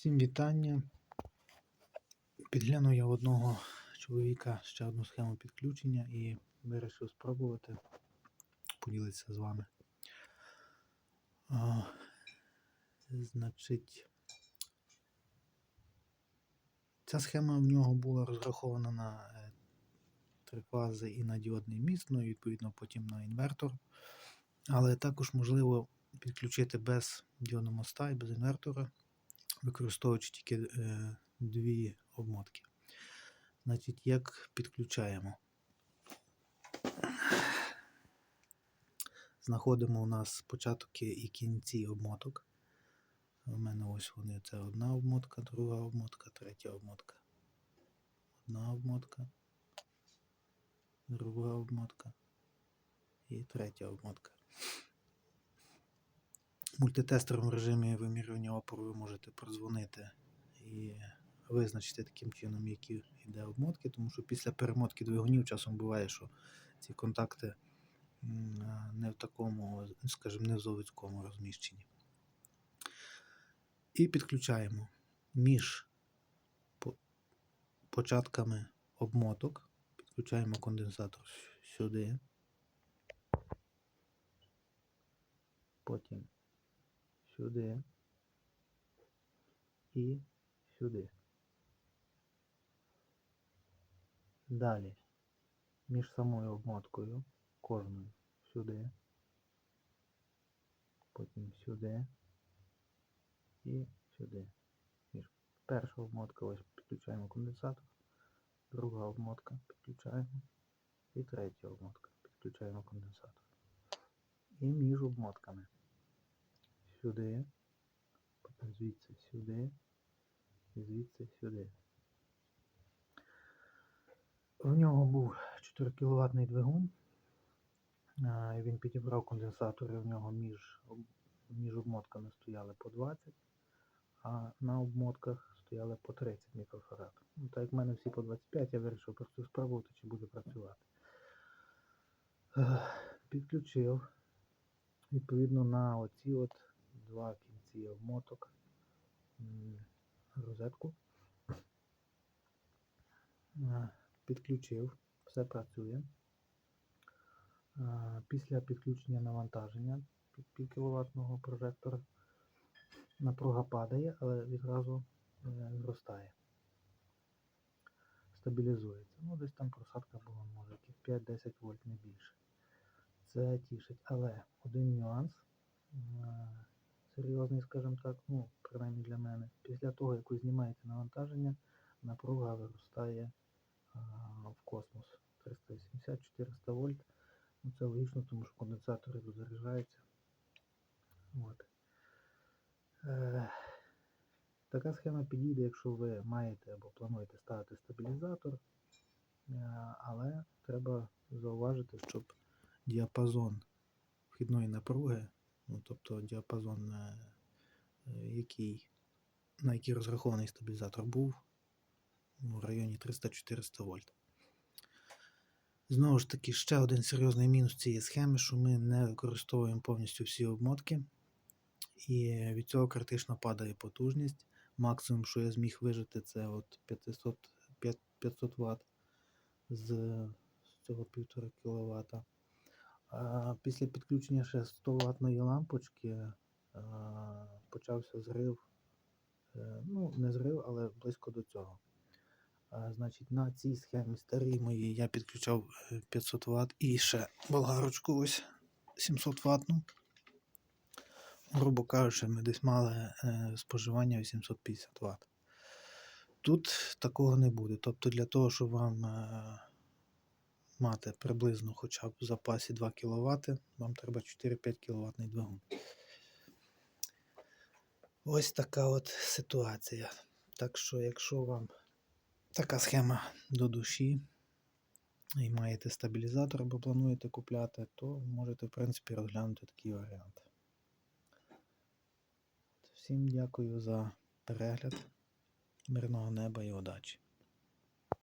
Всім вітання. Підглянув я в одного чоловіка ще одну схему підключення і вирішив спробувати поділитися з вами. А, значить, ця схема в нього була розрахована на е, три фази і на діодний міст, ну і відповідно потім на інвертор. Але також можливо підключити без діодного моста і без інвертора використовуючи тільки е, дві обмотки. Значить, як підключаємо? Знаходимо у нас початки і кінці обмоток. У мене ось вони це одна обмотка, друга обмотка, третя обмотка. Одна обмотка, друга обмотка і третя обмотка. В мультитестеровому режимі вимірювання опору ви можете продзвонити і визначити таким чином, які йде обмотки, тому що після перемотки двигунів часом буває, що ці контакти не в такому, скажімо, не в заводському розміщенні. І підключаємо між початками обмоток, підключаємо конденсатор сюди. Потім сюди. І сюди. Далі. Між самою обмоткою кожною сюди, потім сюди. І сюди. Між. Перша обмотка ось підключаємо конденсатор, друга обмотка підключаємо. І третя обмотка підключаємо конденсатор. І між обмотками сюди, потім звідси сюди і звідси сюди. В нього був 4 кВт двигун. Він підібрав конденсатори, в нього між, між обмотками стояли по 20, а на обмотках стояли по 30 мікрофарад. Ну, так як в мене всі по 25, я вирішив просто спробувати, чи буде працювати. Підключив відповідно на оці от два кінці обмоток розетку. Е, Підключив, все працює. Е, Після підключення навантаження під півкіловатного прожектора напруга падає, але відразу е, зростає. Стабілізується. Ну, десь там просадка була, може, 5-10 вольт не більше. Це тішить. Але один нюанс серйозний, скажімо так, ну, принаймні для мене. Після того, як ви знімаєте навантаження, напруга виростає а, в космос 380-400 вольт. Ну, це логічно, тому що конденсатори тут заряджаються. От. Е, така схема підійде, якщо ви маєте або плануєте ставити стабілізатор, е, але треба зауважити, щоб діапазон вхідної напруги, ну, тобто діапазон, е, е, який, на який розрахований стабілізатор був в районі 300-400 вольт. Знову ж таки, ще один серйозний мінус цієї схеми, що ми не використовуємо повністю всі обмотки, і від цього критично падає потужність. Максимум, що я зміг вижити, це от 500, 500 Вт з, з цього 1,5 кВт. Після підключення ще 100 ватної лампочки почався зрив. Е, Ну, не зрив, але близько до цього. Значить, на цій схемі старій моїй я підключав е, 500 Вт і ще болгарочку ось 700 ватну. Грубо кажучи, ми десь мали е, споживання 850 Вт. Тут такого не буде. Тобто для того, щоб вам е, мати приблизно хоча б в запасі 2 кВт, вам треба 4-5 кВт двигун. Ось така от ситуація. Так що, якщо вам така схема до душі і маєте стабілізатор або плануєте купляти, то можете, в принципі, розглянути такий варіант. Всім дякую за перегляд. Мирного неба і удачі!